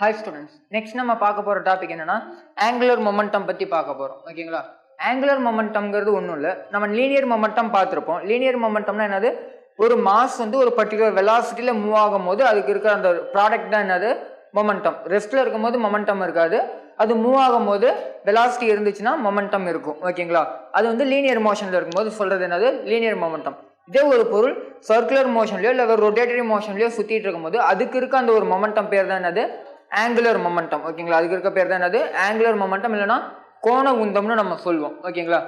Hi students next நம்ம பார்க்க போகிற டாபிக் என்னென்னா ஆங்குலர் மொமெண்டம் பற்றி பார்க்க போகிறோம் ஓகேங்களா ஆங்குலர் மொமெண்டம்ங்கிறது ஒன்றும் இல்லை. நம்ம லீனியர் மொமெண்டம் பார்த்துருப்போம். லீனியர் மொமெண்டம்னா என்னது? ஒரு மாஸ் வந்து ஒரு பர்டிகுலர் வெலாசிட்டியில் மூவ் ஆகும் போது அதுக்கு இருக்கிற அந்த ப்ராடக்ட் தான் என்னது? மொமெண்டம் ரெஸ்ட்டில் இருக்கும்போது மொமெண்டம் இருக்காது. அது மூவ் ஆகும்போது வெலாசிட்டி இருந்துச்சுன்னா மொமெண்டம் இருக்கும். ஓகேங்களா அது வந்து லீனியர் மோஷனில் இருக்கும்போது சொல்கிறது என்னது? லீனியர் மொமெண்டம் இதே ஒரு பொருள் சர்க்குலர் மோஷன்லையோ இல்லை ரொட்டேட்டரி மோஷன்லையோ சுற்றிட்டு இருக்கும்போது அதுக்கு இருக்க அந்த ஒரு மொமெண்டம் பேர் தான் என்னது? ஆங்குலர் மொமெண்டம் ஓகேங்களா? அதுக்கு இருக்க பேர் தான் என்னது? ஆங்குலர் மொமெண்டம் இல்லைன்னா கோண உந்தம்னு நம்ம சொல்லுவோம் ஓகேங்களா?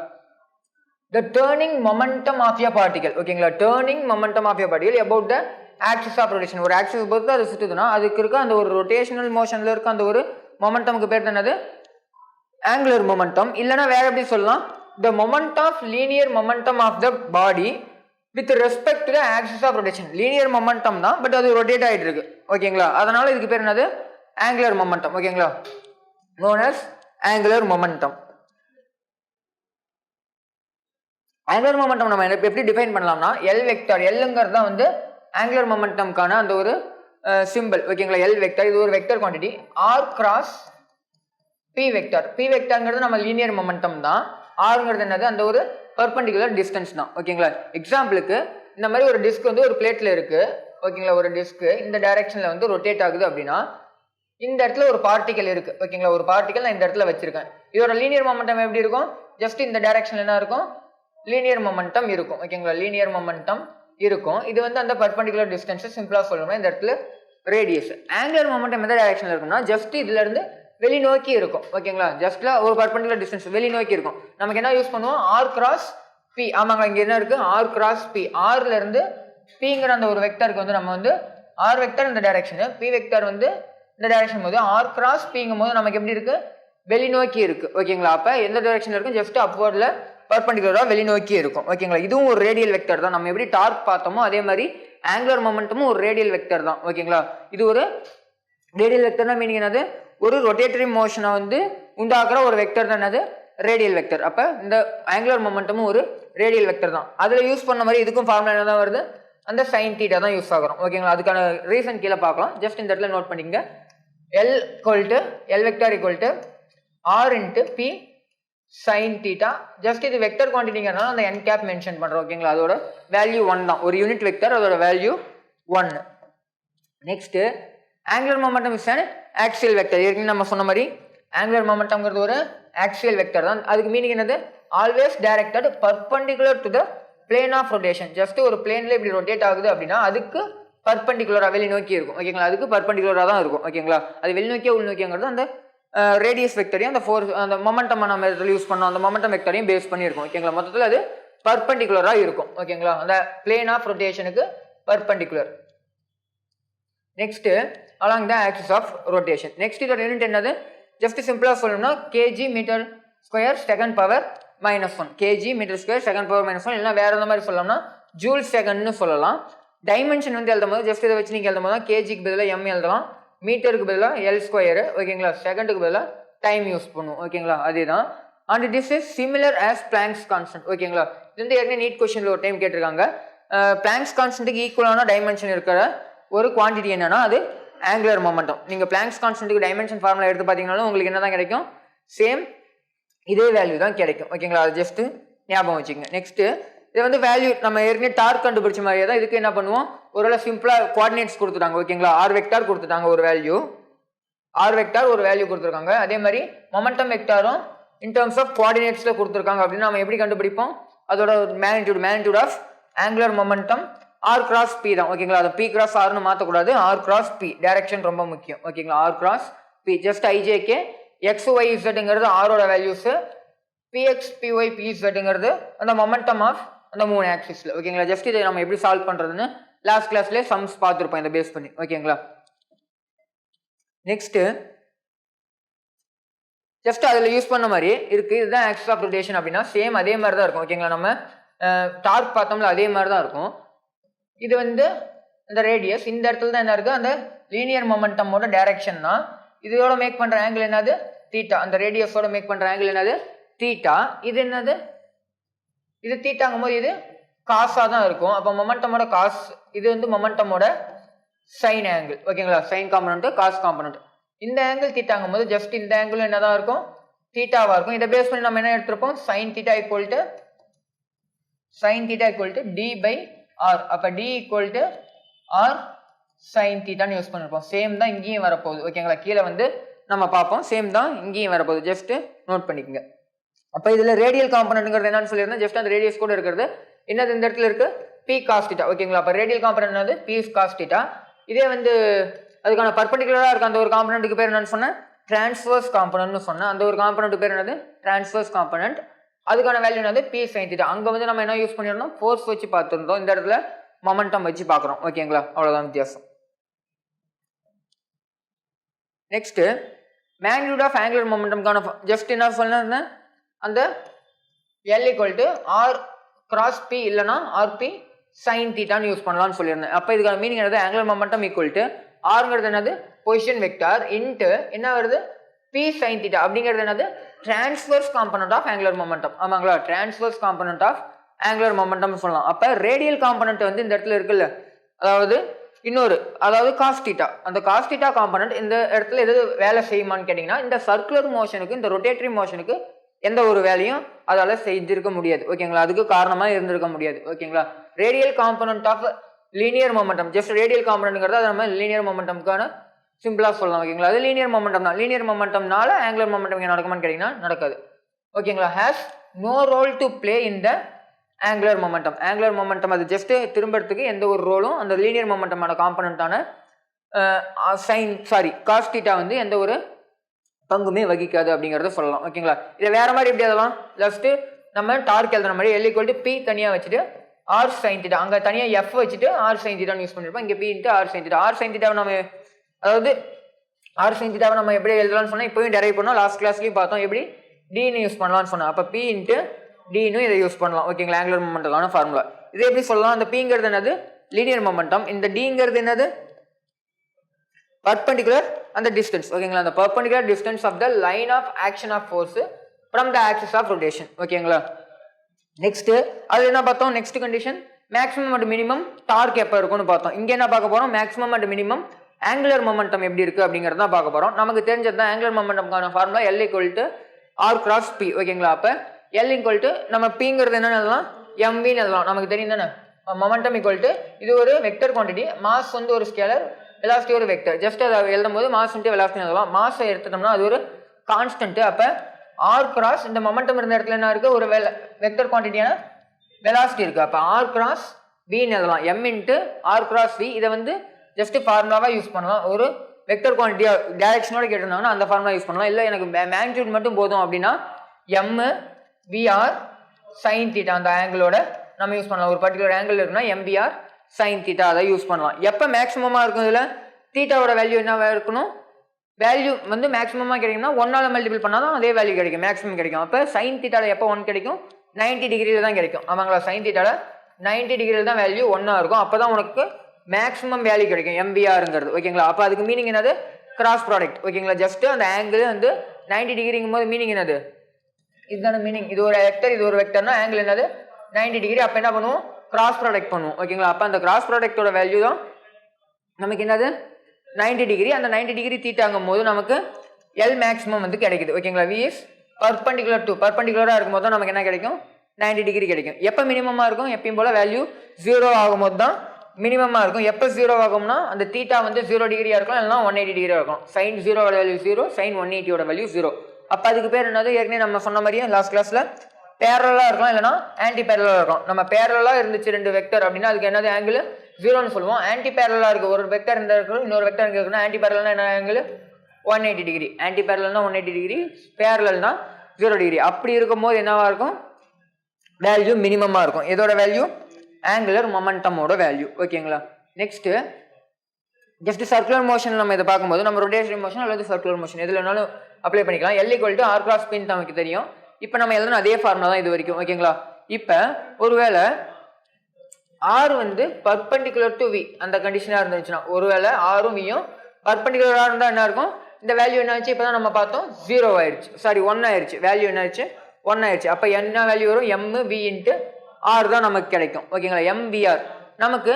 The turning momentum of a particle ஓகேங்களா? Turning momentum of a particle about the axis of rotation ஒரு ஆக்சிஸ் பொறுத்து அது சுற்றுதுன்னா அதுக்கு இருக்க அந்த ஒரு ரொட்டேஷனல் மோஷனில் இருக்க அந்த ஒரு மொமெண்டமுக்கு பேர் என்னது? ஆங்குலர் மொமெண்டம் இல்லைன்னா வேற எப்படி சொல்லலாம்? The moment of linear momentum of the body with respect to the axis of rotation linear momentum தான் பட் அது ரொட்டேட் ஆகிட்டு இருக்கு. ஓகேங்களா? அதனால இதுக்கு பேர் என்னது? ஆங்குலர் மொமெண்டம் ஓகேங்களா known as angular momentum angular momentum நம்ம எப்படி டிஃபைன் பண்ணலாம்னா எல் வெக்டார் எல்லுங்கிறது தான் வந்து ஆங்குலர் மொமெண்டம்க்கான அந்த ஒரு சிம்பிள் ஓகேங்களா எல் வெக்டார் இது ஒரு vector quantity R cross P vector P வெக்டார்ங்கிறது நம்ம லீனியர் மொமெண்டம் தான். ஆர்ங்கிறது என்னது? அந்த ஒரு பர்பண்டிகுலர் டிஸ்டன்ஸ் தான் ஓகேங்களா எக்ஸாம்பிளுக்கு இந்த மாதிரி ஒரு டிஸ்க் வந்து ஒரு பிளேட்ல இருக்கு ஓகேங்களா ஒரு டிஸ்க் இந்த டைரக்ஷன்ல வந்து ரொட்டேட் ஆகுது அப்படின்னா இந்த இடத்துல ஒரு பார்ட்டிக்கல் இருக்கு. ஓகேங்களா ஒரு பார்ட்டிக்கல் நான் இந்த இடத்துல வச்சிருக்கேன். இதோட லீனியர் மொமெண்டம் எப்படி இருக்கும்? ஜஸ்ட் இந்த டைரக்ஷன்ல என்ன இருக்கும்? லீனியர் மொமெண்டம் இருக்கும். ஓகேங்களா லீனியர் மொமெண்டம் இருக்கும். இது வந்து அந்த பர்பண்டிகுலர் டிஸ்டன்ஸ் சிம்பிளா சொல்லணும்னா இந்த இடத்துல ரேடியஸ் ஆங்குலர் மொமெண்டம் எந்த டைரக்ஷன்ல இருக்கும்னா ஜஸ்ட் இதுல இருந்து வெளிநோக்கி இருக்கும். ஓகேங்களா ஜஸ்ட்ல ஒரு பர்பண்டிகுலர் டிஸ்டன்ஸ் வெளிநோக்கி இருக்கும். நமக்கு என்ன யூஸ் பண்ணுவோம்? ஆர் கிராஸ் பி ஆமாங்க இங்க என்ன இருக்கு? ஆர் கிராஸ் பி ஆர்ல இருந்து பிங்கிற அந்த ஒரு வெக்டருக்கு வந்து நம்ம வந்து ஆர் வெக்டர் இந்த டைரக்ஷன் பி வெக்டர் வந்து இந்த டைரக்ஷன் போது ஆர் கிராஸ் பிங்கும் போது நமக்கு எப்படி இருக்கு? வெளிநோக்கி இருக்கு. ஓகேங்களா? அப்ப எந்த டைரக்ஷன் இருக்கும்? ஜஸ்ட் அப்வர்ட்ல பர்பண்டிகுலரா வெளிநோக்கி இருக்கும். ஓகேங்களா? இதுவும் ஒரு ரேடியல் வெக்டர் தான். நம்ம எப்படி டார்க் பார்த்தோமோ அதே மாதிரி ஆங்குலர் மொமெண்டமும் ஒரு ரேடியல் வெக்டர் தான். ஓகேங்களா? இது ஒரு ரேடியல் வெக்டர்னா மீனிங் என்னது? ஒரு ரொட்டேட்டரி மோஷனை வந்து உண்டாக்குற ஒரு வெக்டர் தான் என்னது? ரேடியல் வெக்டர் அப்போ இந்த ஆங்குலர் மொமெண்டமும் ஒரு ரேடியல் வெக்டர் தான். அதில் யூஸ் பண்ண மாதிரி இதுக்கும் ஃபார்முலா என்ன தான் வருது? அந்த சைன் தீட்டா தான் யூஸ் ஆகிறோம். ஓகேங்களா? அதுக்கான ரீசன் கீழே பார்க்கலாம். ஜஸ்ட் இந்த இடத்துல நோட் பண்ணிக்கங்க. L equal L vector equal R into P sine theta just இது வெக்டர் குவான்டிட்டிங்கிறனால அந்த என் கேப் மென்ஷன் பண்ணுறோம் ஓகேங்களா அதோட வேல்யூ ஒன் தான். ஒரு யூனிட் வெக்டர் அதோட value one next angular momentum is and axial vector ஏற்கனவே நம்ம சொன்ன மாதிரி ஆங்குலர் மொமெண்டம்ங்கிறது ஒரு ஆக்சியல் வெக்டர் தான். அதுக்கு மீனிங் என்னது? Always directed perpendicular to the plane of rotation just ஒரு பிளேன்ல இப்படி ரொட்டேட் ஆகுது அப்படின்னா அதுக்கு பர்பண்டிகுலராக வெளிநோக்கி இருக்கும். ஓகேங்களா அதுக்கு பர்பண்டிகுலராக தான் இருக்கும். ஓகேங்களா அது வெளிநோக்கியா உள்நோக்கியங்கிறது அந்த ரேடியஸ் வெக்டரையும் அந்த ஃபோர் அந்த மொமெண்டம் நம்ம இதில் யூஸ் பண்ணோம் அந்த மொமெண்டம் வெக்டரையும் பேஸ் பண்ணியிருக்கும். ஓகேங்களா மொத்தத்தில் அது பர்பண்டிகுலராக இருக்கும். ஓகேங்களா அந்த பிளேன் ஆஃப் ரொட்டேஷனுக்கு perpendicular. Next along the axis of rotation next இதோட யூனிட் என்னது? ஜஸ்ட் சிம்பிளாக சொல்லணும்னா KG metre square second power minus one KG metre square second power minus one இல்லைனா வேறு எந்த மாதிரி சொல்லலாம்னா ஜூல் செகண்ட்னு சொல்லலாம். டைமென்ஷன் வந்து எழுதும் போது ஜஸ்ட் இதை வச்சு நீங்கள் எழுதும் போது தான் கேஜிக்கு பதிலாக எம் எழுதலாம். மீட்டருக்கு பதிலாக எல் ஸ்கொயரு ஓகேங்களா செகண்டுக்கு பதிலாக டைம் யூஸ் பண்ணுவோம் ஓகேங்களா அதே தான். And this is similar as Planck's constant ஓகேங்களா இது வந்து ஏற்கனவே நீட் கொஸ்டினில் ஒரு டைம் கேட்டிருக்காங்க. பிளாங்க்ஸ் கான்ஸ்டன்ட்டுக்கு ஈக்குவலான டைமென்ஷன் இருக்கிற ஒரு குவான்டிட்டி என்னன்னா அது ஆங்குலர் மொமெண்டம் நீங்கள் பிளாங்க்ஸ் கான்ஸ்டன்ட்டுக்கு டைமென்ஷன் ஃபார்முலா எடுத்து பார்த்தீங்கனாலும் உங்களுக்கு என்ன தான் கிடைக்கும்? சேம் இதே வேல்யூ தான் கிடைக்கும் ஓகேங்களா அது ஜஸ்ட் ஞாபகம் வச்சுக்கோங்க. நெக்ஸ்ட் இது வந்து வேல்யூ நம்ம ஏற்கனவே டார்க் கண்டுபிடிச்ச மாதிரியே தான் இதுக்கு என்ன பண்ணுவோம்? ஒரு சிம்பிளாக குவாடினேட்ஸ் கொடுத்துட்டாங்க ஓகேங்களா? ஆர் வெக்டார் கொடுத்துட்டாங்க ஒரு வேல்யூ ஆர் வெக்டார் ஒரு வேல்யூ கொடுத்துருக்காங்க. அதே மாதிரி மொமெண்டம் வெக்டாரும் இன் டர்ம்ஸ் ஆஃப் குவாடினேட்ஸில் கொடுத்துருக்காங்க அப்படின்னு நம்ம எப்படி கண்டுபிடிப்போம்? அதோட magnitude magnitude of angular momentum R cross P தான். ஓகேங்களா? அதை பி கிராஸ் ஆர்னு மாற்றக்கூடாது ஆர் கிராஸ் பி டைரக்ஷன் ரொம்ப முக்கியம். ஓகேங்களா? R cross P just I J K X Y இசட்டுங்கிறது ஆரோட வேல்யூஸு பிஎக்ஸ் பிஒய் பிஇசட்டுங்கிறது அந்த மொமெண்டம் ஆஃப் அந்த மூணு ஆக்சிஸில் ஓகேங்களா ஜஸ்ட் இதை நம்ம எப்படி சால்வ் பண்ணுறதுன்னு லாஸ்ட் கிளாஸ்லேயே சம்ஸ் பார்த்துருப்போம். இதை பேஸ் பண்ணி. ஓகேங்களா நெக்ஸ்ட்டு ஜஸ்ட் அதில் யூஸ் பண்ண மாதிரி இருக்குது இதுதான் ஆக்சிஸ் ஆஃப் ரொட்டேஷன் அப்படின்னா சேம் அதே மாதிரி தான் இருக்கும். ஓகேங்களா நம்ம டார்க் பார்த்தோம்ல அதே மாதிரி தான் இருக்கும். இது வந்து இந்த ரேடியஸ் இந்த இடத்துல தான் என்ன இருக்குது அந்த லீனியர் மொமெண்டமோட டைரக்ஷன் தான். இதோட மேக் பண்ணுற ஆங்கிள் என்னது? தீட்டா அந்த ரேடியஸோட மேக் பண்ணுற ஆங்கிள் என்னது? தீட்டா இது என்னது? இது தீட்டாங்கும் போது இது காசாக தான் இருக்கும். அப்போ மொமெண்டமோட காஸ் இது வந்து மொமெண்டமோட சைன் ஆங்கிள் ஓகேங்களா சைன் காம்பனண்ட்டு காஸ் காம்பனண்ட் இந்த ஆங்கிள் தீட்டாங்கும் போது ஜஸ்ட் இந்த ஆங்கிள் என்னதான் இருக்கும்? தீட்டாவாக இருக்கும். இதை பேஸ் பண்ணி நம்ம என்ன எடுத்திருப்போம்? Sine theta equal to sine theta equal to D by R அப்போ D equal to R sine தீட்டான்னு use பண்ணிருப்போம். சேம் தான் இங்கேயும் வரப்போகுது. ஓகேங்களா கீழே வந்து நம்ம பார்ப்போம். சேம் தான் இங்கேயும் வரப்போகுது. ஜஸ்ட்டு நோட் பண்ணிக்கோங்க. அப்போ இதில் ரேடியல் காம்பனண்ட்ங்கிறது என்னன்னு சொல்லியிருந்தேன் ஜஸ்ட் அந்த ரேடியஸ் கூட இருக்கிறது. என்னது இந்த இடத்துல இருக்கு? பி காஸ்டிட்டா ஓகேங்களா அப்போ ரேடியல் காம்பனண்ட் வந்து பி காஸ்டிட்டா இதே வந்து அதுக்கான பர்பண்டிகுலராக இருக்க அந்த ஒரு காம்பனண்ட்டுக்கு பேர் என்னன்னு சொன்னேன்? டிரான்ஸ்வர்ஸ் காம்பனன்ட்னு சொன்னேன். அந்த ஒரு காம்பனண்ட்டுக்கு பேர் என்னது? டிரான்ஸ்வர்ஸ் காம்பனண்ட் அதுக்கான வேல்யூ என்னது? பி சைன்டிட்டா அங்கே வந்து நம்ம என்ன யூஸ் பண்ணியிருந்தோம்? ஃபோர்ஸ் வச்சு பார்த்துருந்தோம். இந்த இடத்துல மொமெண்டம் வச்சு பார்க்குறோம். ஓகேங்களா அவ்வளோதான் வித்தியாசம். நெக்ஸ்ட்டு மேக்னியூட் ஆஃப் ஆங்குலர் மொமெண்டம்கான ஜஸ்ட் என்ன சொன்னேன் அந்த L equal to R cross P இல்லைனா ஆர்பி சைன் தீட்டான்னு யூஸ் பண்ணலாம்னு சொல்லியிருந்தேன். அப்போ இதுக்கான மீனிங் என்னது? ஆங்குலர் மொமெண்டம் ஈக்குவல் டு ஆர்ங்கிறது என்னது? பொசிஷன் வெக்டார் இன்ட்டு என்ன வருது? பி சைன் தீட்டா அப்படிங்கிறது என்னது? Transverse component of angular momentum ஆமாங்களா? Transverse component of angular momentum சொல்லலாம். அப்போ ரேடியல் காம்பனண்ட் வந்து இந்த இடத்துல இருக்குல்ல? அதாவது இன்னொரு அதாவது காஸ்டிட்டா அந்த காஸ்டிட்டா காம்பனண்ட் இந்த இடத்துல எது வேலை செய்யுமான்னு கேட்டிங்கன்னா இந்த சர்க்குலர் மோஷனுக்கு இந்த ரொட்டேட்டரி மோஷனுக்கு எந்த ஒரு வேலையும் அதால் செஞ்சிருக்க முடியாது. ஓகேங்களா? அதுக்கு காரணமாக இருந்திருக்க முடியாது. ஓகேங்களா? Radial component of linear momentum just radial காம்பனண்ட்ங்கிறது அது நம்ம லீனியர் மொமெண்டம்க்கான சிம்பிளாக சொல்லலாம். ஓகேங்களா? அது லீனியர் மொமெண்டம் தான். லீனியர் மொமெண்டம்னால ஆங்குலர் மொமெண்டம் இங்கே நடக்குமான்னு கேட்டிங்கன்னா நடக்காது. ஓகேங்களா? Has no role to play in the angular momentum angular momentum அது ஜஸ்ட் திரும்பறதுக்கு எந்த ஒரு ரோலும் அந்த லீனியர் மொமெண்டமான காம்பனண்ட்டான சைன் சாரி காஸ்டிட்டா வந்து எந்த ஒரு பங்குமே வகிக்காது அப்படிங்கிறத சொல்லலாம். ஓகேங்களா இதை வேற மாதிரி எப்படி எழுதலாம்? ஜஸ்ட்டு நம்ம டார்க் எழுதுற மாதிரி எல் ஈக்குவல் டு பி தனியாக வச்சுட்டு ஆர் சைன் தீட்டா அங்கே தனியாக எஃப் வச்சுட்டு ஆர் சைன் தீட்டான்னு யூஸ் பண்ணிருப்போம். இங்கே P into R sine theta R sine தீட்டாவை நம்ம அதாவது ஆர் சைன் தீட்டாவை நம்ம எப்படி எழுதலாம்னு சொன்னால் இப்போயும் டெரைவ் பண்ணோம். லாஸ்ட் கிளாஸ்லேயும் பார்த்தோம். எப்படி? டின்னு யூஸ் பண்ணலாம்னு சொன்னோம் அப்போ பி இன்ட்டு டின்னு இதை யூஸ் பண்ணலாம். ஓகேங்களா ஆங்குலர் மொமெண்டமான ஃபார்முலா இது எப்படி சொல்லலாம்? அந்த பிங்கிறது என்னது? லீனியர் மொமெண்டம் இந்த டிங்கிறது என்னது? பர்பண்டிகுலர் அந்த டிஸ்டன்ஸ் ஓகேங்களா அந்த perpendicular distance of the line of action of force from the axis of rotation ஓகேங்களா நெக்ஸ்ட் அது என்ன பார்த்தோம்? Next condition maximum and minimum torque எப்போ இருக்கும்னு பார்த்தோம். இங்கே என்ன பார்க்க போகிறோம் maximum and minimum angular momentum எப்படி இருக்குது அப்படிங்கிறது தான் பார்க்க போகிறோம் நமக்கு தெரிஞ்சது தான் angular மொமெண்டம்க்கான formula L equal to R cross P ஓகேங்களா அப்போ எல் ஈக்குவல் டு நம்ம பிங்கிறது என்னன்னு எழுதலாம்? எம்வின்னு எழுதலாம். நமக்கு தெரியும் தானே? மொமெண்டம் ஈக்குவல் டு இது ஒரு வெக்டர் குவான்டிட்டி மாஸ் வந்து ஒரு ஸ்கேலர் வெலாசிட்டி ஒரு வெக்டர் ஜஸ்ட் அதை எழுதும் போது மாஸ் இன்ட்டு வெலாசிட்டி எழுதலாம் மாஸை எடுத்துட்டோம்னா அது ஒரு கான்ஸ்டன்ட்டு அப்போ ஆர் கிராஸ் இந்த மொமெண்டம் இருந்த இடத்துல என்ன இருக்குது ஒரு வெல வெக்டர் குவான்டிட்டியான வெலாசிட்டி இருக்குது அப்போ ஆர் கிராஸ் வின்னு எழுதலாம். M into R cross V இதை வந்து ஜஸ்ட் ஃபார்முலாவாக யூஸ் பண்ணலாம். ஒரு வெக்டர் குவான்டிட்டியாக டேரக்ஷனோட கேட்டிருந்தாங்கன்னா அந்த ஃபார்முலா யூஸ் பண்ணலாம். இல்லை எனக்கு மேக்னிடியூட் மட்டும் போதும் அப்படின்னா எம்மு விஆர் சைன் தீட்டா அந்த ஆங்கிளோட நம்ம யூஸ் பண்ணலாம். ஒரு பர்டிகுலர் ஆங்கிள் இருக்குன்னா M P R sine theta அதை யூஸ் பண்ணலாம். எப்போ மேக்ஸிமமாக இருக்கும் இதில்? தீட்டாவோட வேல்யூ என்ன இருக்கணும்? வேல்யூ வந்து மேக்ஸிமமாக கிடைக்கும்னா ஒன்றால் மல்டிபிள் பண்ணால் தான் அதே வேல்யூ கிடைக்கும். மேக்ஸிமம் கிடைக்கும். அப்போ சைன் தீட்டாவில் எப்போ ஒன் கிடைக்கும்? நைன்டி டிகிரியில் தான் கிடைக்கும். ஆமாங்களா? சைன் தீட்டாவில் நைன்ட்டி டிகிரியில் தான் வேல்யூ ஒன்றா இருக்கும். அப்போ தான் உனக்கு மேக்ஸிமம் வேல்யூ கிடைக்கும். எம்பிஆருங்கிறது ஓகேங்களா அப்போ அதுக்கு மீனிங் என்னது? கிராஸ் ப்ராடக்ட் ஓகேங்களா ஜஸ்ட்டு அந்த ஆங்கிள் வந்து நைன்ட்டி டிகிரிங்கும் போது மீனிங் என்னது? இதுதான மீனிங் இது ஒரு வெக்டர் இது ஒரு வெக்டர்னா ஆங்கிள் என்னது? நைன்டி டிகிரி அப்போ என்ன பண்ணுவோம்? கிராஸ் ப்ராடக்ட் பண்ணுவோம் ஓகேங்களா அப்போ அந்த கிராஸ் ப்ராடக்டோட வேல்யூ தான் நமக்கு என்னது? நைன்டி டிகிரி அந்த நைன்டி டிகிரி தீட்டாங்கும் போது நமக்கு எல் மேக்ஸிமம் வந்து கிடைக்குது ஓகேங்களா விஎஸ் பர்பண்டிகுலர் டூ பர்பண்டிகுலராக இருக்கும்போது தான் நமக்கு என்ன கிடைக்கும்? நைன்டி டிகிரி கிடைக்கும். எப்போ மினிமமாக இருக்கும்? எப்பயும் போல் வேல்யூ ஜீரோ ஆகும்போது தான் மினிமமாக இருக்கும். எப்போ ஜீரோ ஆகும்னா அந்த தீட்டா வந்து ஜீரோ டிகிரியாக இருக்கும் இல்லைனா ஒன் எயிட்டி டிகிரியாக இருக்கும் சைன் ஜீரோவோட வேல்யூ ஜீரோ சைன் ஒன் எயிட்டியோட வேல்யூ ஜீரோ அப்போ அதுக்கு பேர் என்னது? ஏற்கனவே நம்ம சொன்ன மாதிரியே லாஸ்ட் கிளாஸில் பேரலாக இருக்கலாம் இல்லைனா ஆன்டி பேரலாக இருக்கும் நம்ம பேரலாக இருந்துச்சு ரெண்டு வெக்டர் அப்படின்னா அதுக்கு என்னது ஆங்கிள் ஜீரோன்னு சொல்லுவோம். ஆன்டி பேரலாக இருக்குது ஒரு வெக்டர் இந்த இருக்கணும் இன்னொரு வெக்டர் இங்கே இருக்குன்னா ஆன்டி பேரலாக என்ன angle one eighty degree anti பேரலல்னா one eighty degree பேரலல்னா ஜீரோ டிகிரி அப்படி இருக்கும்போது என்னவாக இருக்கும்? வேல்யூ மினிமமாக இருக்கும். இதோட வேல்யூ ஆங்குலர் மொமெண்டமோட வேல்யூ ஓகேங்களா? நெக்ஸ்ட்டு ஜஸ்ட் சர்க்குலர் மோஷன் நம்ம இதை பார்க்கும்போது நம்ம ரொட்டேஷன் மோஷன் அல்லது சர்க்குலர் மோஷன் எதில் வேணாலும் அப்ளை பண்ணிக்கலாம். L equal to R cross பின் நமக்கு தெரியும். இப்போ நம்ம எழுதணும் அதே ஃபார்முலா தான் இது வரைக்கும் ஓகேங்களா இப்போ ஒருவேளை ஆர் வந்து பர்பண்டிகுலர் டு வி அந்த கண்டிஷனாக இருந்துச்சுன்னா ஒருவேளை ஆரும் வியும் பர்பண்டிகுலராக இருந்தால் என்ன இருக்கும்? இந்த வேல்யூ என்ன ஆச்சு? இப்போ தான் நம்ம பார்த்தோம் ஜீரோ ஆயிடுச்சு. சாரி ஒன் ஆயிடுச்சு. வேல்யூ என்ன ஆயிடுச்சு ஒன் ஆயிடுச்சு. அப்போ என்ன வேல்யூ வரும்? எம் வி இன்ட்டு ஆர் தான் நமக்கு கிடைக்கும். ஓகேங்களா எம்பிஆர் நமக்கு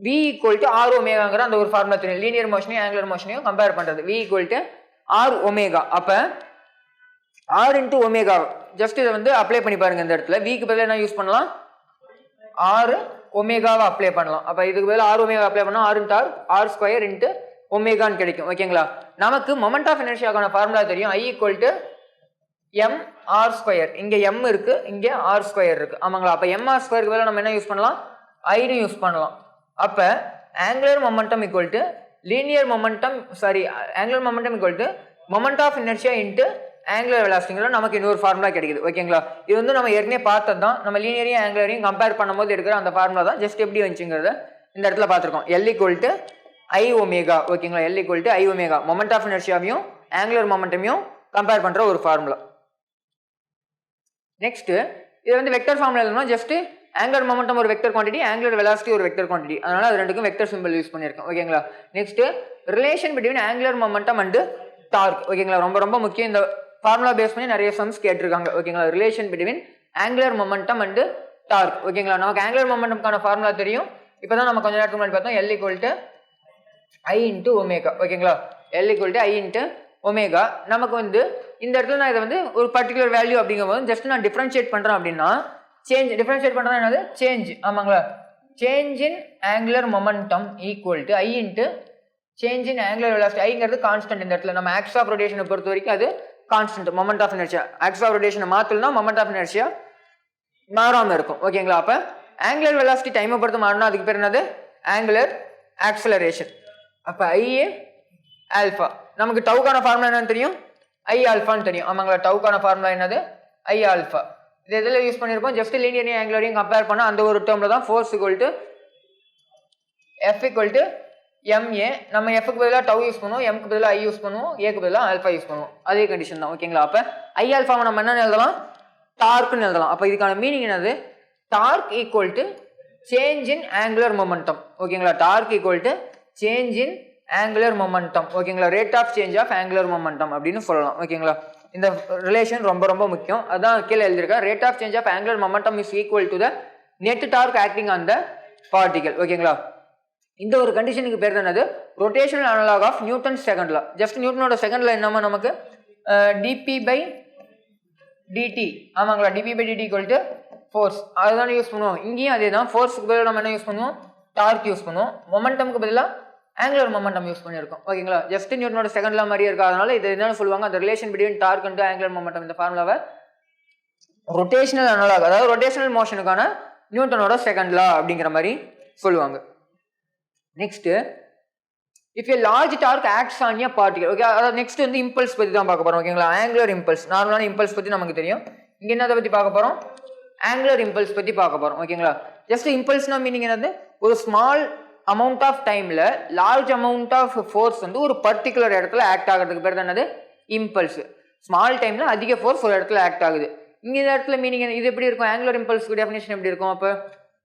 வி ஈக்குவல் டு ஆர் ஒமேகாங்கிற அந்த ஒரு ஃபார்முலா தெரியும். லீனியர் மோஷனையும் ஆங்குலர் மோஷனையும் கம்பேர் பண்ணுறது V equal to R omega. அப்போ ஆர் இன்ட்டு ஒமேகா ஜஸ்ட் இதை வந்து அப்ளை பண்ணி பாருங்க இந்த இடத்துல. விக்கு பதிலாக என்ன யூஸ் பண்ணலாம்? ஆறு ஒமேகாவை அப்ளை பண்ணலாம். அப்போ இதுக்கு பதிலாக ஆறு ஒமேகா அப்ளை பண்ணால் ஆறு into R R square into ஒமேகான்னு கிடைக்கும். ஓகேங்களா நமக்கு மொமெண்ட் ஆஃப் இனர்ஷியாக்கான ஃபார்முலா தெரியும். I equal to M R square இங்கே எம் இருக்குது இங்கே ஆர் ஸ்கொயர் இருக்குது ஆமாங்களா? அப்போ எம் ஆர் ஸ்கொயருக்கு பதிலாக நம்ம என்ன யூஸ் பண்ணலாம்? ஐனு யூஸ் பண்ணலாம். அப்போ angular momentum equal to linear momentum sorry angular momentum equal to moment of inertia into angular வெலாசிட்டிங்கிற நமக்கு இன்னொரு ஃபார்முலா கிடைக்குது. ஓகேங்களா இது வந்து நம்ம ஏற்கனவே பார்த்தது தான் நம்ம லீனியரையும் ஆங்குலரையும் கம்பேர் பண்ணும்போது எடுக்கிற அந்த ஃபார்முலா தான். ஜஸ்ட் எப்படி வந்துச்சுங்கிறத இந்த இடத்துல பார்த்துருக்கோம். L equal to I omega ஓகேங்களா L equal to I omega moment of இனர்ஷியாவையும் angular மொமெண்டமையும் கம்பேர் பண்ணுற ஒரு ஃபார்முலா நெக்ஸ்ட்டு இது வந்து வெக்டர் ஃபார்முலா இல்லைனா ஜஸ்ட் ஆங்குலர் மொமெண்டம் ஒரு வெக்டர் குவான்டிட்டி ஆங்குலர் வெலாசிட்டி ஒரு வெக்டர் குவான்டிட்டி அதனால அது ரெண்டுக்கும் வெக்டர் சிம்பிள் யூஸ் பண்ணியிருக்கோம். ஓகேங்களா next relation between angular momentum and torque ஓகேங்களா ரொம்ப ரொம்ப முக்கியம் இந்த ஃபார்முலா பேஸ் பண்ணி நிறைய சம்ஸ் கேட்டிருக்காங்க. ஓகேங்களா relation between angular momentum and torque ஓகேங்களா நமக்கு ஆங்குலர் மொமெண்டம்க்கான ஃபார்முலா தெரியும். இப்போ தான் நம்ம கொஞ்ச நேரத்துக்கு முன்னாடி பார்த்தோம். L equal to I into omega ஓகேங்களா L equal to I into omega நமக்கு வந்து இந்த இடத்துல நான் இதை வந்து ஒரு பர்டிகுலர் வேல்யூ அப்படிங்கும்போது ஜஸ்ட் நான் டிஃப்ரென்ஷியேட் பண்ணுறேன் அப்படின்னா சேஞ்ச் டிஃப்ரென்ஷியேட் பண்ணுறது என்னது? Change ஆமாங்களா? Change in angular momentum equal to I into change in angular velocity ஐங்கிறது constant இந்த இடத்துல. நம்ம ஆக்ஸ் ஆஃப் ரொட்டேஷனை பொறுத்த வரைக்கும் அது constant moment of inertia axis of ரொட்டேஷனை மாற்றலனா moment of inertia மாறாமல் இருக்கும். ஓகேங்களா அப்போ? ஆங்குலர் வெலாசிட்டி டைமை பொறுத்து மாறினா அதுக்கு பேர் என்னது? ஆங்குலர் ஆக்சலரேஷன் அப்போ ஐஏ ஆல்ஃபா நமக்கு டவுக்கான ஃபார்முலா என்னன்னு தெரியும்? ஐ ஆல்ஃபான்னு தெரியும். ஆமாங்களா? டவுக்கான ஃபார்முலா என்னது? ஐ ஆல்ஃபா இது எதில் யூஸ் பண்ணியிருக்கோம் ஜஸ்ட் லீனியரையும் ஆங்குலரையும் கம்பேர் பண்ணால் அந்த ஒரு டேர்மில் தான் force equal to F equal to M A நம்ம எஃப்க்கு பதிலாக டவு யூஸ் பண்ணுவோம். எம்க்கு பதிலாக ஐ யூஸ் பண்ணுவோம். ஏக்கு பதிலாக ஆல்ஃபா யூஸ் பண்ணுவோம். அதே கண்டிஷன் தான். ஓகேங்களா அப்போ ஐ ஆல்ஃபாவை நம்ம என்ன எழுதலாம்? டார்க்னு எழுதலாம். அப்போ இதுக்கான மீனிங் என்னது? Torque equal to change in angular momentum ஓகேங்களா torque equal to change in angular momentum ஓகேங்களா rate of change of angular momentum அப்படின்னு சொல்லலாம். ஓகேங்களா இந்த ரிலேஷன் ரொம்ப ரொம்ப முக்கியம். அதான் கீழே எழுதியிருக்கேன். Rate of change of angular momentum is equal to the net torque acting on the particle ஓகேங்களா இந்த ஒரு கண்டிஷனுக்கு பேர் தான் அது ரொட்டேஷனல் அனலாக் ஆஃப் நியூட்டன் செகண்ட்ல ஜஸ்ட் நியூட்டனோட செகண்ட்ல என்னமா நமக்கு? D P by D T ஆமாங்களா? D P by D T equal force அதுதானே யூஸ் பண்ணுவோம். இங்கேயும் அதே தான் ஃபோர்ஸுக்கு பதிலாக நம்ம என்ன யூஸ் பண்ணுவோம்? டார்க் யூஸ் பண்ணுவோம். மொமெண்டம்க்கு பதிலாக ஆங்குலர் மொமெண்டம் யூஸ் பண்ணியிருக்கோம். ஓகேங்களா ஜஸ்ட் நியூட்டனோட செகண்ட்ல மாதிரியே இருக்கா? அதனால இது என்னென்னு சொல்லுவாங்க? அந்த relation between torque and angular momentum இந்த ஃபார்முலாவை ரொட்டேஷனல் அனலாக் அதாவது ரொட்டேஷனல் மோஷனுக்கான நியூட்டனோட செகண்ட் லா அப்படிங்கிற மாதிரி சொல்லுவாங்க. Next if a large torque acts on a particle okay அதாவது நெக்ஸ்ட் வந்து இம்பல்ஸ் பற்றி தான் பார்க்க போகிறோம் ஓகேங்களா ஆங்குலர் இம்பல்ஸ் நார்மலான இம்பல்ஸ் பற்றி நமக்கு தெரியும். இங்கே என்னதை பற்றி பார்க்க போகிறோம் ஆங்குலர் இம்பல்ஸ் பற்றி பார்க்க போகிறோம் ஓகேங்களா ஜஸ்ட் இம்பல்ஸ்னா மீனிங் என்னது? ஒரு ஸ்மால் அமௌண்ட் ஆஃப் டைமில் லார்ஜ் அமௌண்ட் ஆஃப் ஃபோர்ஸ் வந்து ஒரு பர்டிகுலர் இடத்துல ஆக்ட் ஆகிறதுக்கு பேர் தான் என்னது? இம்பல்ஸ் ஸ்மால் டைமில் அதிக ஃபோர்ஸ் ஒரு இடத்துல ஆக்ட் ஆகுது. இங்கே இந்த இடத்துல மீனிங் இது எப்படி இருக்கும்? ஆங்குலர் இம்பல்ஸ்க்கு டெஃபினேஷன் எப்படி இருக்கும் அப்போ?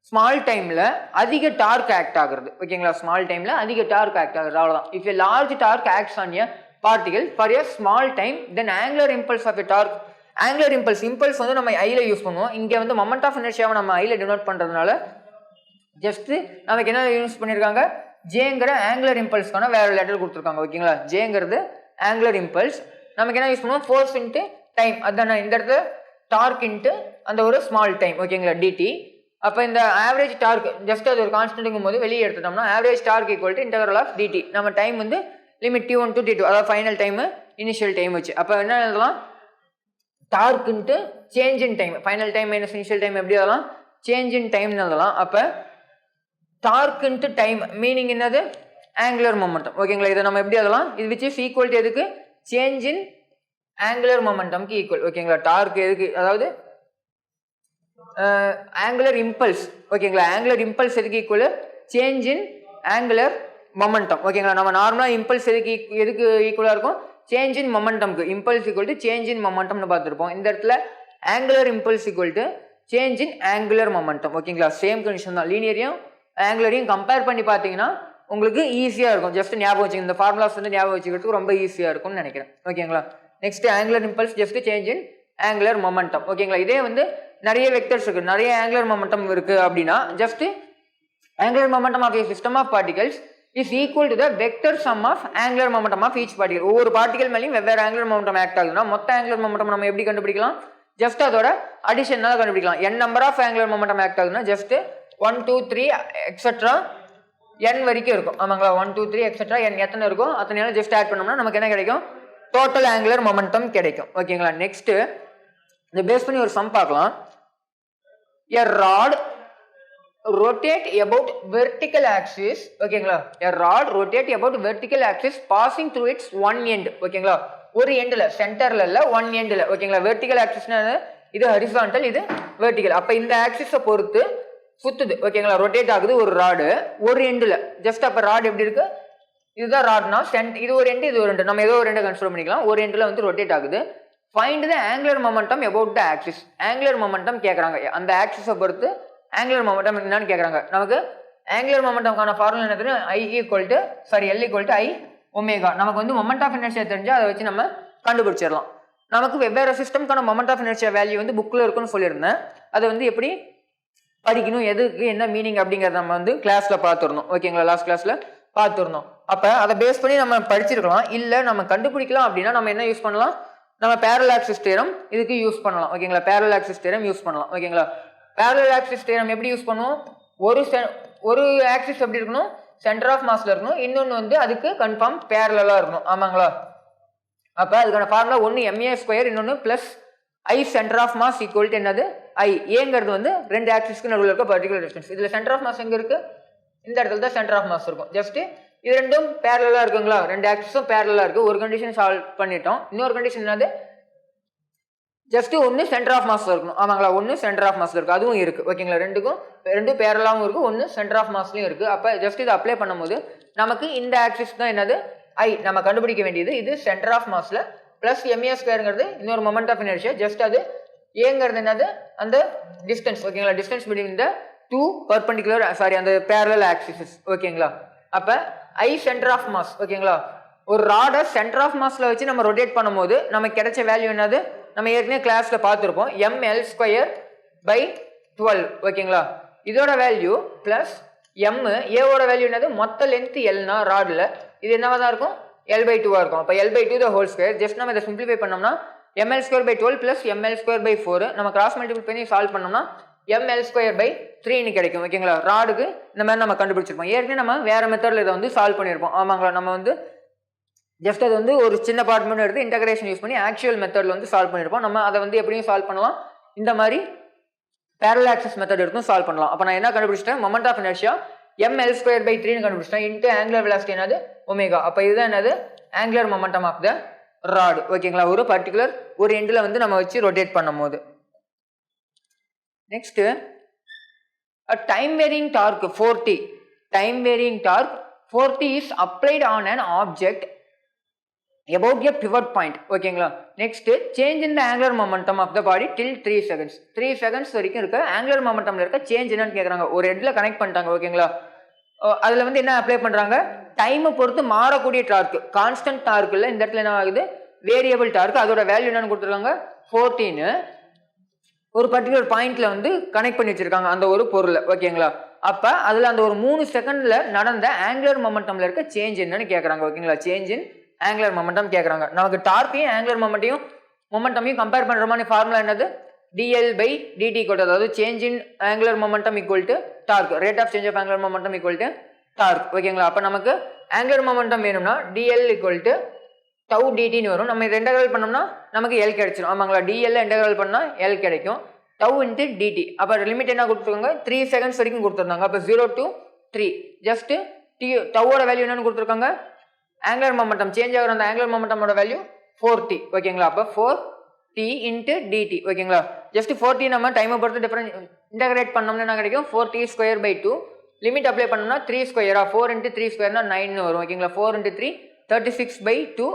ஸ்மால் டைமில் அதிக டார்க் ஆக்ட் ஆகுறது. ஓகேங்களா ஸ்மால் டைமில் அதிக டார்க் ஆக்ட் ஆகுறது. அவ்வளோதான் if a large torque acts on a particle for a small time then angular impulse of a torque angular impulse impulse வந்து நம்ம ஐயில் யூஸ் பண்ணுவோம். இங்கே வந்து மொமெண்ட் ஆஃப் இனர்ஷியாவை நம்ம ஐயில் டினோட் பண்ணுறதுனால ஜஸ்ட்டு நமக்கு என்ன யூஸ் பண்ணியிருக்காங்க ஜேங்கிற ஆங்குலர் இம்பல்ஸ்க்கான வேறு லெட்டர் கொடுத்துருக்காங்க. ஓகேங்களா ஜேங்கிறது ஆங்குலர் இம்பல்ஸ் நமக்கு என்ன யூஸ் பண்ணுவோம்? ஃபோர்ஸ் இன்ட்டு டைம் அதான் இந்த இடத்துல டார்க் இன்ட்டு அந்த ஒரு ஸ்மால் டைம் ஓகேங்களா டிடி அப்போ இந்த ஆவரேஜ் டார்க் ஜஸ்ட் அது ஒரு கான்ஸ்டன்ட்டுங்கும் போது வெளியே எடுத்துட்டோம்னா average torque equal to integral of D T நம்ம டைம் வந்து limit T one to T two அதாவது ஃபைனல் டைமு இனிஷியல் டைம் வச்சு. அப்போ என்ன எழுதலாம்? டார்க்குன்ட்டு change in time final time minus initial time எப்படி எழுதலாம்? சேஞ்ச் இன் டைம்னு எழுதலாம். அப்போ டார்க்குன்ட்டு டைம் மீனிங் என்னது? ஆங்குலர் மொமெண்டம் ஓகேங்களா இதை நம்ம எப்படி எழுதலாம்? இது விச் இஸ் ஈக்குவல் எதுக்கு? சேஞ்ச் இன் ஆங்குலர் மொமெண்டம்க்கு ஈக்குவல் ஓகேங்களா டார்க் எதுக்கு? அதாவது ஆங்குலர் இம்பல்ஸ் ஓகேங்களா ஆங்குலர் இம்பல்ஸ் எதுக்கு equal change in angular momentum ஓகேங்களா நம்ம நார்மலாக இம்பல்ஸ் எதுக்கு எதுக்கு ஈக்குவலாக இருக்கும்? Change in மொமெண்டம்க்கு impulse equal to change in மொமெண்டம்னு பார்த்துருப்போம். இந்த இடத்துல angular impulse equal to change in angular momentum ஓகேங்களா சேம் கண்டிஷன் தான். லீனியரையும் ஆங்குலரையும் கம்பேர் பண்ணி பார்த்தீங்கன்னா உங்களுக்கு ஈஸியாக இருக்கும். ஜஸ்ட் ஞாபகம் வச்சுங்க இந்த ஃபார்முலாஸ் வந்து ஞாபகம் வச்சுக்கிறதுக்கு ரொம்ப ஈஸியாக இருக்கும்னு நினைக்கிறேன். ஓகேங்களா next angular impulse just change in angular momentum ஓகேங்களா இதே வந்து நிறைய வெக்டர்ஸ் இருக்குது நிறைய ஆங்குலர் மொமெண்டம் இருக்குது அப்படின்னா just angular momentum of a system of particles is equal to the vector sum of angular momentum of each particle ஒவ்வொரு particle மேலேயும் வெவ்வேறு ஆங்குலர் மொமெண்டம் ஆக்ட் ஆகுதுன்னா மொத்த ஆங்குலர் மொமெண்டம் நம்ம எப்படி கண்டுபிடிக்கலாம்? ஜஸ்ட் அதோட அடிஷனால கண்டுபிடிக்கலாம். N number of angular momentum act ஆகுதுன்னா just one two three extra N வரைக்கும் இருக்கும். ஆமாங்களா? One two three extra N எத்தனை இருக்கும்? அத்தனை ஜஸ்ட் ஆட் பண்ணோம்னா நமக்கு என்ன கிடைக்கும்? டோட்டல் ஆங்குலர் மொமெண்டம் கிடைக்கும். ஓகேங்களா? நெக்ஸ்ட் இதை பேஸ் பண்ணி ஒரு சம் பார்க்கலாம். A rod rotate about vertical axis ஓகேங்களா a rod rotate about vertical axis passing through its one end ஓகேங்களா ஒரு எண்ட்ல சென்டர்ல இல்ல ஒன் எண்ட்ல ஓகேங்களா வெர்டிகல் ஆக்சிஸ்னா இது ஹரிசான்டல் இது வெர்டிகல் அப்ப இந்த ஆக்சிஸை பொறுத்து சுத்துது ஓகேங்களா ரொட்டேட் ஆகுது ஒரு ராடு ஒரு எண்ட்ல ஜஸ்ட் அப்ப ராட் எப்படி இருக்கு? இதுதான் ராட்னா சென்ட் இது ஒரு எண்டு இது ஒரு ரெண்டு நம்ம ஏதோ ஒரு ரெண்டு கன்சிடர் பண்ணிக்கலாம். ஒரு எண்டில் வந்து ரொட்டேட் ஆகுது. Find the angular momentum about the axis angular momentum கேட்குறாங்க அந்த ஆக்சிஸை பொறுத்து ஆங்குலர் மொமெண்டம் என்னன்னு கேட்குறாங்க நமக்கு ஆங்குலர் மொமெண்டம்கான ஃபார்முலா என்ன தெரியும்? I equal to sorry L equal to I omega நமக்கு வந்து மொமெண்ட் ஆஃப் இனர்ஷியா தெரிஞ்சு அதை வச்சு நம்ம கண்டுபிடிச்சிடலாம். நமக்கு வெவ்வேறு சிஸ்டம்க்கான மொமெண்ட் ஆஃப் இனர்ஷியா வேல்யூ வந்து புக்கில் இருக்குன்னு சொல்லியிருந்தேன். அதை வந்து எப்படி படிக்கணும்? எதுக்கு? என்ன மீனிங் அப்படிங்கிறத நம்ம வந்து கிளாஸில் பார்த்துருந்தோம் ஓகேங்களா லாஸ்ட் கிளாஸில் பார்த்துருந்தோம் அப்போ அதை பேஸ் பண்ணி நம்ம படிச்சிருக்கலாம். இல்லை நம்ம கண்டுபிடிக்கலாம் அப்படின்னா நம்ம என்ன யூஸ் பண்ணலாம்? நம்ம பேரல் ஆக்சிஸ் தேரம் இதுக்கு யூஸ் பண்ணலாம். ஓகேங்களா பேரல் ஆக்சிஸ் தேரம் யூஸ் பண்ணலாம். ஓகேங்களா பேரல் ஆக்சிஸ் தேரம் எப்படி யூஸ் பண்ணுவோம்? ஒரு ஒரு ஆக்சிஸ் எப்படி இருக்கணும்? சென்டர் ஆஃப் மாஸ்ல இருக்கணும். இன்னொன்று வந்து அதுக்கு கன்ஃபார்ம் பேரலாக இருக்கணும். ஆமாங்களா? அப்போ அதுக்கான ஃபார்முலா ஒன்று எம்ஏ ஸ்கொயர் இன்னொன்று plus I centre of mass equal to என்னது? ஐ ஏங்கிறது வந்து ரெண்டு ஆக்சிஸ்க்கு நடுவில் இருக்க பர்டிகுலர் டிஸ்டன்ஸ் இதில் சென்டர் ஆஃப் மாஸ் எங்கே இருக்குது இந்த இடத்துல தான் சென்டர் ஆஃப் மாஸ் இருக்கும். ஜஸ்ட்டு இது ரெண்டும் பேரலாக இருக்குங்களா? ரெண்டு ஆக்சிஸும் பேரலாக இருக்குது ஒரு கண்டிஷன் சால்வ் பண்ணிட்டோம். இன்னொரு கண்டிஷன் என்னது? ஜஸ்ட் ஒன்று சென்டர் ஆஃப் மாஸ் இருக்கணும். ஆமாங்களா? ஒன்று சென்டர் ஆஃப் மாஸ் இருக்குது அதுவும் இருக்குது ஓகேங்களா ரெண்டுக்கும் ரெண்டு பேரலாகவும் இருக்குது ஒன்று சென்டர் ஆஃப் மாஸ்லையும் இருக்குது அப்போ ஜஸ்ட் இதை அப்ளை பண்ணும்போது நமக்கு இந்த ஆக்சிஸ் தான் என்னது? ஐ நம்ம கண்டுபிடிக்க வேண்டியது இது சென்டர் ஆஃப் மாஸில் ப்ளஸ் எம்ஏ ஸ்கொயருங்கிறது இன்னொரு மொமெண்ட் ஆஃப் எனர்ஜியா ஜஸ்ட் அது ஏங்கிறது என்னது? அந்த டிஸ்டன்ஸ் ஓகேங்களா டிஸ்டன்ஸ் பிட்வீன் இந்த டூ பர்பண்டிகுலர் சாரி அந்த பேரலல் ஆக்சிஸஸ் ஓகேங்களா அப்போ ஐ சென்டர் ஆஃப் மாஸ் ஓகேங்களா? ஒரு ராடை சென்டர் ஆஃப் மாஸில் வச்சு நம்ம ரொட்டேட் பண்ணும்போது நமக்கு கிடைச்ச வேல்யூ என்னது? நம்ம ஏற்கனவே கிளாஸில் பார்த்துருப்போம். எம்எல் ஸ்கொயர் பை டுவெல் ஓகேங்களா? இதோட வேல்யூ ப்ளஸ் எம்மு ஏவோட வேல்யூ என்னது? மொத்த லென்த் எல்னா ராடில் இது என்னவா தான் இருக்கும்? எல் பை டூவாக இருக்கும். அப்போ L by two the whole square just நம்ம இதை சிம்பிளிஃபை பண்ணோம்னா M L square by twelve plus M L square by four நம்ம கிராஸ் மல்டிபிள் பண்ணி சால்வ் பண்ணோம்னா எம்எல் ஸ்கொயர் பை த்ரீன்னு கிடைக்கும் ஓகேங்களா ராடுக்கு இந்த மாதிரி நம்ம கண்டுபிடிச்சிருப்போம். ஏற்கனவே நம்ம வேறு மெத்தடில் இதை வந்து சால்வ் பண்ணியிருப்போம். ஆமாங்களா? நம்ம வந்து ஜஸ்ட் அது வந்து ஒரு சின்ன பார்ட் மட்டும் எடுத்து இன்டகிரேஷன் யூஸ் பண்ணி ஆக்சுவல் மெத்தடில் வந்து சால்வ் பண்ணியிருப்போம். நம்ம அதை வந்து எப்படியும் சால்வ் பண்ணலாம். இந்த மாதிரி பேரல் ஆக்சஸ் மெத்தட் எடுத்தும் சால்வ் பண்ணலாம். அப்போ நான் என்ன கண்டுபிடிச்சிட்டேன்? Moment of inertia M L square by த்ரீன்னு கண்டுபிடிச்சிட்டேன். இன்ட்டு ஆங்குலர் வெலாசிட்டி என்னது? ஒமேகா அப்போ இதுதான் என்னது? Angular momentum of the rod ஓகேங்களா ஒரு பர்டிகுலர் ஒரு எண்டில் வந்து நம்ம வச்சு ரொட்டேட் பண்ணும்போது. Next time varying torque forty time varying torque forty is applied on an object about a pivot point ஓகேங்களா next change in the angular momentum of the body till three seconds three seconds வரைக்கும் இருக்க angular மொமெண்டம்ல இருக்க change என்னன்னு கேட்குறாங்க ஒரு இடத்துல connect பண்ணிட்டாங்க ஓகேங்களா அதில் வந்து என்ன அப்ளை பண்ணுறாங்க டைமை பொறுத்து மாறக்கூடிய டார்க் கான்ஸ்டன்ட் டார்க்கில் இல்லை இந்த இடத்துல என்ன ஆகுது? வேரியபிள் டார்க் அதோட வேல்யூ என்னன்னு கொடுத்துருக்காங்க? ஃபோர்டீனு ஒரு பர்டிகுலர் பாயிண்ட்ல வந்து கனெக்ட் பண்ணி வச்சிருக்காங்க அந்த ஒரு பொருளை ஓகேங்களா அப்ப அதுல அந்த ஒரு மூணு செகண்ட்ல நடந்த ஆங்குலர் மொமெண்டம்ல இருக்க சேஞ்ச் என்னன்னு கேக்குறாங்க ஓகேங்களா சேஞ்ச் இன் ஆங்குலர் மொமெண்டம் கேக்குறாங்க. நமக்கு டார்க்கையும் ஆங்குலர் மொமெண்டையும் மொமெண்டமையும் கம்பேர் பண்ற மாதிரி ஃபார்முலா என்னது? D L by D T code அதாவது change in angular momentum equal to torque rate of change of angular momentum equal to torque ஓகேங்களா அப்ப நமக்கு ஆங்குலர் மொமெண்டம் வேணும்னா D L equal to tau டிடின்னு வரும். நம்ம இதை இன்டகிரல் பண்ணோம்னா நமக்கு எல் கிடைச்சிடும் ஆமாங்களா? டிஎல்ல இன்டகிரல் பண்ணால் எல் கிடைக்கும். டவு இன்ட்டு டிடி அப்போ லிமிட் என்ன கொடுத்துருக்காங்க? த்ரீ செகண்ட்ஸ் வரைக்கும் கொடுத்துருந்தாங்க. அப்போ zero to three just T டவோட வேல்யூ என்னென்னு கொடுத்துருக்காங்க? ஆங்குலர் மொமெண்டம் சேஞ்ச் ஆகிற அந்த ஆங்குலர் மொமெண்டமோட வேல்யூ ஃபோர் டி ஓகேங்களா அப்போ four T into D T ஓகேங்களா ஜஸ்ட் ஃபோர் டி நம்ம டைமை பொறுத்து டிஃப்ரெண்ட் இன்டகிரேட் பண்ணோம்னா என்ன கிடைக்கும்? Four T square by two limit apply பண்ணோம்னா த்ரீ ஸ்கொயரா ஃபோர் இன்ட்டு த்ரீ ஸ்கொயர்னா நைன் வரும். ஓகேங்களா four into three thirty six by two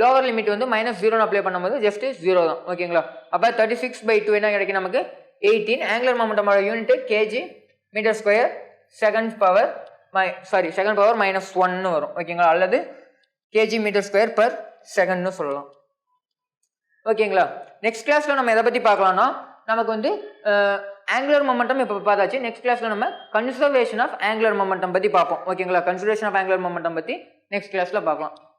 lower limit வந்து மைனஸ் ஜீரோன்னு அப்ளை பண்ணும்போது ஜஸ்ட் ஜீரோ தான். ஓகேங்களா அப்போ தேர்ட்டி சிக்ஸ் பை டூ என்ன கிடைக்கும் நமக்கு? Eighteen angular மொமெண்டமோட unit KG metre square second power my sorry second power minus ஒன்னு வரும். ஓகேங்களா அல்லது கேஜி மீட்டர் ஸ்கொயர் பர் செகண்ட்னு சொல்லலாம். ஓகேங்களா நெக்ஸ்ட் கிளாஸில் நம்ம எதை பற்றி பார்க்கலாம்னா நமக்கு வந்து ஆங்குலர் மொமெண்டம் இப்போ பார்த்தாச்சு. நெக்ஸ்ட் கிளாஸில் நம்ம கன்சர்வேஷன் ஆஃப் ஆங்குலர் மொமெண்டம் பற்றி பார்ப்போம். ஓகேங்களா கன்சர்வேஷன் ஆஃப் ஆங்குலர் மொமெண்டம் பற்றி நெக்ஸ்ட் கிளாஸில் பார்க்கலாம்.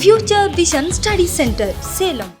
Future Vision Study Center, Salem.